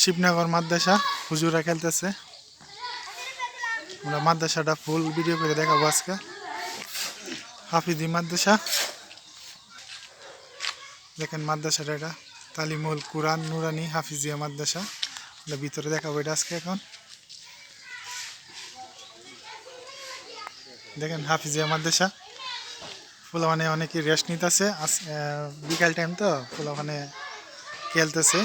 শিবনগর মাদ্রাসা হুজুরা খেলতেছে। আমরা মাদ্রাসাটা ফুল ভিডিও করে দেখাবো আজকে। হাফিজি মাদ্রাসা। দেখেন মাদ্রাসাটা এটা। তালিমুল কুরআন নুরানি হাফিজিয়া মাদ্রাসা। আমরা ভিতরে দেখাবো এটা আজকে এখন। দেখেন হাফিজিয়া মাদ্রাসা। ফুলা মানে অনেকে রেস্ট নিতেছে। বিকাল টাইম তো ফুলা মানে খেলতেছে।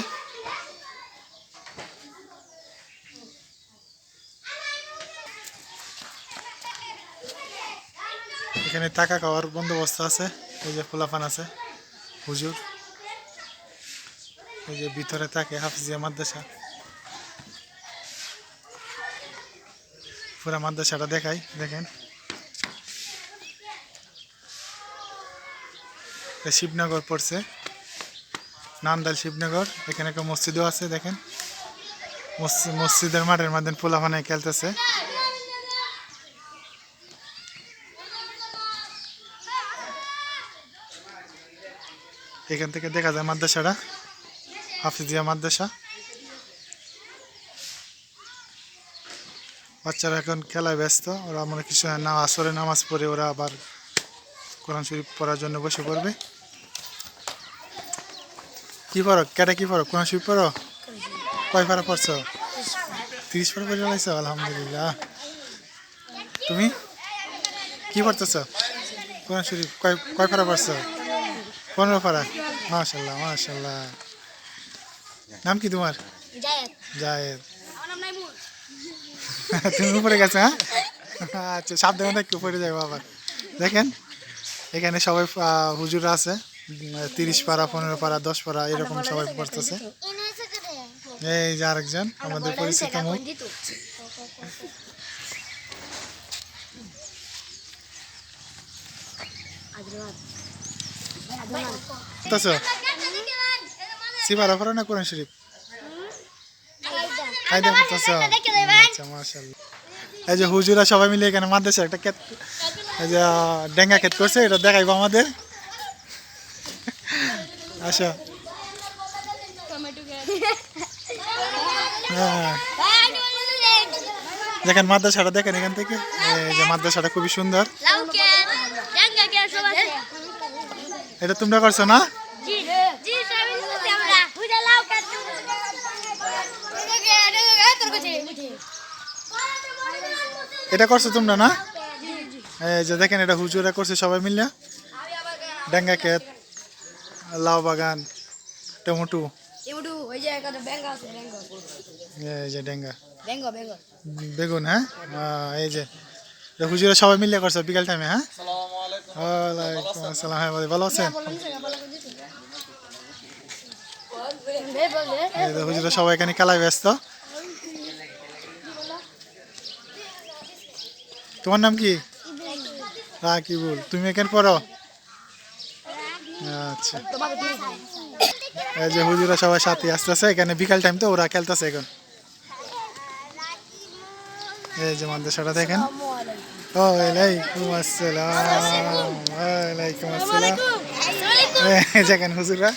এখানে টাকা খাওয়ার বন্দোবস্ত আছে, এই যে ফুলাফান আছে। হুজুর, এই যে ভিতরে থাকে হাফিজিয়া মাদ্রাসা। পুরা মাদ্রাসাটা দেখাই, দেখেন। শিবনগর পড়ছে নান্দাল শিবনগর, এখানে একটা মসজিদও আছে, দেখেন। মসজি- মসজিদের মাঠের মধ্যে পোলাফানে খেলতেছে। এখান থেকে দেখা যায় মাদ্রাসাটা। হাফিজিয়া মাদ্রাসা। বাচ্চারা এখন খেলায় ব্যস্ত, ওরা মনে কিছু না, আসরে নামাজ পড়ে ওরা আবার কোরআন শরীফ পড়ার জন্য বসে পড়বে। কি পড়ো? কেটে কি পড়ো? কোরআন শরীফ পড়ো? কয় পারা পড়ছো? তিরিশ পারা পড়ে লাইছো আলহামদুলিল্লাহ। তুমি? কি পড়তেছ? কোরআন শরীফ কয় কয় পারা পড়ছো? পনেরো পারা মাশাল্লাহ মাশাল্লাহ। নাম কি তোমার? জায়েদ। জায়েদ। আমার নাম নাইমুর তুমি উপরে গেছো হ্যাঁ? আচ্ছা সাবধানে দেখতে উপরে যাব আবার। দেখেন এখানে সবাই হুজুর আছে। তিরিশ পারা পনেরো পারা দশ পারা এরকম সবাই পড়তেছে। এই যে আরেকজন আমাদের পরিচিত মুখ। সিবারা পড়ো না কোরআন শরীফ? আচ্ছা এই যে সবাই মিলে এখানে মাদ্রাসা একটা ক্ষেত, এই যে, ডেঙ্গা ক্ষেত করছে, এটা আমাদের। আচ্ছা। হ্যাঁ। দেখেন, মাদ্রাসাটা দেখেন এখান থেকে। এই যে মাদ্রাসাটা খুবই সুন্দর। এটা তোমরা করছ না? এটা করছ তোমরা না? এই যে দেখেন এটা হুজুরা করছে সবাই মিলে। ডেঙ্গা ক্ষেত লাউ বাগান টমেটো। এই যে ডেঙ্গা। বেগুন। হ্যাঁ? এই যে। হুজুরা সবাই মিলে করছে বিকাল টাইমে হ্যাঁ? সবাই এখানে ব্যস্ত? তোমার নাম কি? রাকিবুল। তুমি এখানে পড়ো? আচ্ছা। এই যে হুজুরা সবাই সাথে আসতেছে, এখানে বিকাল টাইম তো, ওরা খেলতেছে এখন। এই যে মাদ্রাসাটা দেখেন। ওয়ালাইকুম আসসালাম। ওয়ালাইকুম আসসালাম। দেখেন হুজুরা